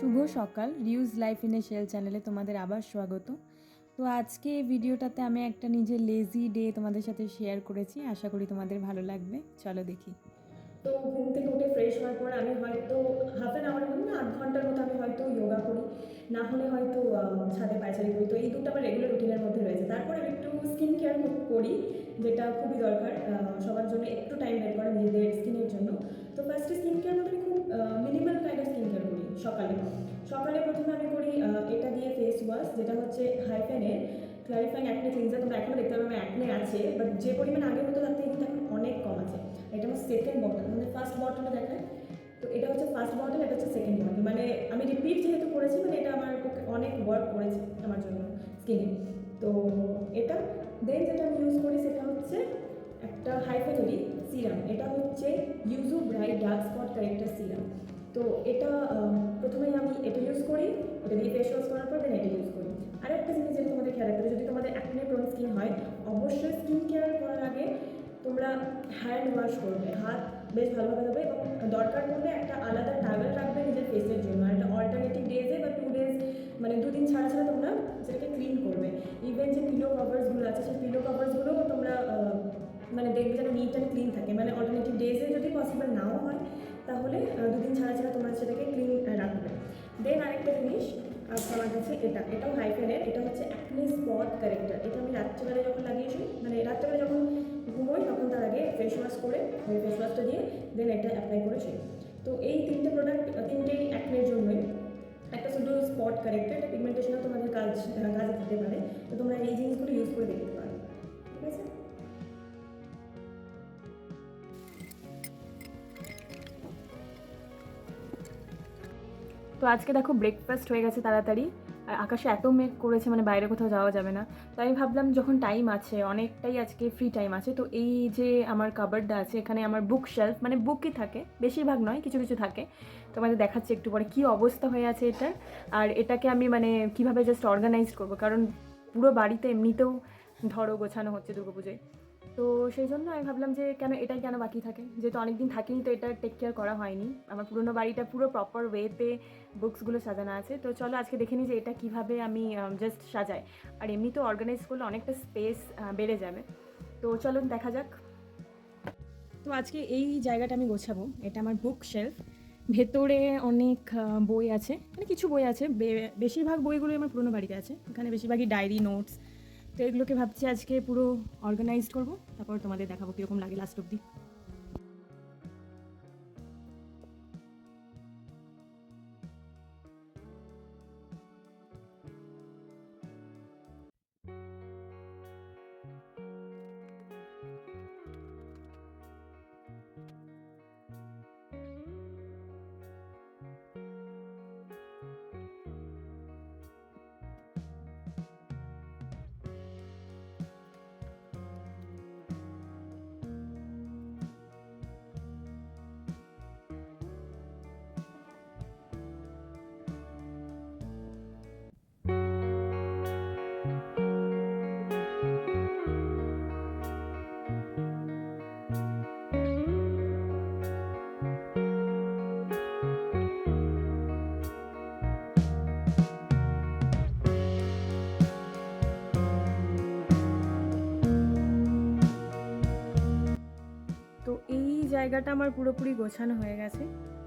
শুভ সকাল reuse life in a shell চ্যানেলে তোমাদের আবার স্বাগত। তো আজকে এই ভিডিওটাতে আমি একটা নিজের লেজি ডে তোমাদের সাথে শেয়ার করেছি, আশা করি তোমাদের ভালো লাগবে। চলো দেখি। তো ঘুম থেকে উঠে ফ্রেশ হওয়ার পর আমি হয়তো হাফ অ্যান আওয়ার না, আধ ঘণ্টার মতো আমি হয়তো যোগা করি। না হলে হয়তো ছাদে পায়চারি করি। তো এই দুটো আমার রেগুলার রুটিনের মধ্যে রয়েছে। তারপর আমি একটু স্কিন কেয়ার করি, যেটা খুবই দরকার সবার জন্য একটু টাইম বের করা নিজেদের স্কিনের জন্য। তো ফার্স্টে স্কিন কেয়ার মধ্যে খুব মিনিমাল কাইন্ড অফ সকালে। সকালে প্রথমে আমি করি এটা দিয়ে ফেস ওয়াশ যেটা হচ্ছে হাইফেনের ক্লারিফাইং অ্যাকনে ক্লিনজার তোমরা এখনও দেখতে পাবে অ্যাকনে আছে বাট যে পরিমাণ আগে হতো তার থেকে কিন্তু এখন অনেক কম আছে। এটা আমার সেকেন্ড বটল মানে ফার্স্ট বটলটা দেখায়। তো এটা হচ্ছে ফার্স্ট বটল এটা হচ্ছে সেকেন্ড বটল মানে আমি রিপিট যেহেতু করেছি মানে এটা আমার পক্ষে অনেক ওয়ার্ক করেছে আমার জন্য স্কিনে তো এটা দেন যেটা আমি ইউজ করি, সেটা হচ্ছে একটা হাইফেনেরি সিরাম এটা হচ্ছে Yuju bright dark spot corrector serum তো এটা আহ, প্রথমেই আমি এটা ইউজ করি এটা দিয়ে ফেস ওয়াশ করার পর দেন এটা ইউজ করি। আর একটা জিনিস যেটা তোমাদের খেয়াল রাখতে যদি তোমাদের অ্যাকনে প্রোন স্কিন হয় অবশ্যই স্কিন কেয়ার করার আগে তোমরা হ্যান্ড ওয়াশ করবে। হাত বেশ ভালোভাবে দেবে এবং দরকার পড়লে একটা আলাদা টাওয়েল রাখবে নিজের ফেসের জন্য। একটা অল্টারনেটিভ ডেজে বা টু ডেজ মানে দুদিন ছাড়া ছাড়া তোমরা সেটাকে ক্লিন করবে। ইভেন যে পিলো কভার্সগুলো আছে সেই পিলো কভার্সগুলোও তোমরা মানে দেখবে যেন নিট অ্যান্ড ক্লিন থাকে। মানে অল্টারনেটিভ ডেজে যদি পসিবল নাও হয় তাহলে দুদিন ছাড়া ছাড়া তোমরা সেটাকে ক্লিন রাখবে। দেন আরেকটা জিনিস আমার কাছে এটা, এটাও হাইফেনের এটা হচ্ছে অ্যাকনে স্পট কারেক্টার এটা আমি রাত্রেবেলা যখন লাগিয়েছি মানে রাত্রেবেলা যখন ঘুমোই, তখন তার আগে ফেস ওয়াশ করে ওই ফেস ওয়াশটা দিয়ে দেন এটা অ্যাপ্লাই করেছি। তো এই তিনটে প্রোডাক্ট তিনটেই অ্যাকনের জন্যই। একটা শুধু স্পট কারেক্টার এটা পিগমেন্টেশনও তোমাদের কাজ কাজে দিতে পারে। তো তোমরা এই জিনিসগুলো ইউজ করে দেখতে পারো। ঠিক আছে? তো আজকে দেখো ব্রেকফাস্ট হয়ে গেছে তাড়াতাড়ি। আর আকাশে এত মেঘ করেছে মানে বাইরে কোথাও যাওয়া যাবে না। তো আমি ভাবলাম যখন টাইম আছে, অনেকটাই আজকে ফ্রি টাইম আছে, তো এই যে আমার কাবার্ডটা আছে, এখানে আমার বুক শেলফ মানে বুকই থাকে, বেশিরভাগ নয়, কিছু কিছু থাকে। তোমাদের দেখাচ্ছি একটু পরে কী অবস্থা হয়ে আছে এটার। আর এটাকে আমি মানে কীভাবে জাস্ট অর্গানাইজ করব? কারণ পুরো বাড়িতে এমনিতেও ধরো গোছানো হচ্ছে দুর্গাপুজোয়। তো সেই জন্য আমি ভাবলাম যে কেন এটাই কেন বাকি থাকে? যেহেতু অনেকদিন থাকেনি, তো এটা টেক কেয়ার করা হয়নি। আমার পুরনো বাড়িটা পুরো প্রপার ওয়েতে বুকসগুলো সাজানো আছে। তো চলো আজকে দেখে নিই যে এটা কীভাবে আমি জাস্ট সাজাই। আর এমনি তো অর্গানাইজ করলে অনেকটা স্পেস বেড়ে যাবে। তো চলো দেখা যাক। তো আজকে এই জায়গাটা আমি গোছাবো। এটা আমার বুক শেলফ ভেতরে অনেক বই আছে। মানে কিছু বই আছে। বেশিরভাগ বইগুলোই আমার পুরোনো বাড়িতে আছে। এখানে বেশিরভাগই ডায়েরি নোটস তো এগুলোকে ভাবছি আজকে পুরো অর্গানাইজ করব তারপর তোমাদের দেখাবো কীরকম লাগে লাস্ট অব্দি জায়গাটা আমার পুরোপুরি গোছানো হয়ে গেছে।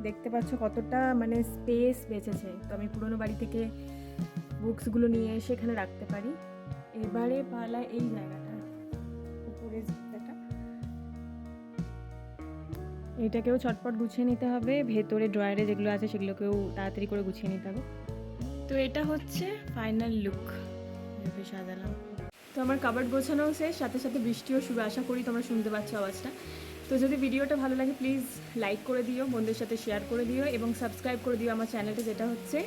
দেখতে পাচ্ছ কতটা মানে স্পেস বেঁচেছে। তো আমি পুরোনো বাড়ি থেকে বুকসগুলো নিয়ে এসে এখানে রাখতে পারি। এবারে পালা এই জায়গাটা, উপরের জায়গাটা। এটাকেও ছটপট গুছিয়ে নিতে হবে। ভেতরে ড্রয়ারে যেগুলো আছে সেগুলোকেও তাড়াতাড়ি করে গুছিয়ে নিতে হবে। তো এটা হচ্ছে ফাইনাল লুক সাজালাম। তো আমার কাবার্ড গোছানোও শেষ, সাথে সাথে বৃষ্টিও শুরু। আশা করি তোমরা শুনতে পাচ্ছ আওয়াজটা। তো যদি ভিডিওটা ভালো লাগে প্লিজ লাইক করে দিও, বন্ধুদের সাথে শেয়ার করে দিও এবং সাবস্ক্রাইব করে দিও আমার চ্যানেলটা যেটা হচ্ছে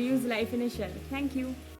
reuse life in a share thank you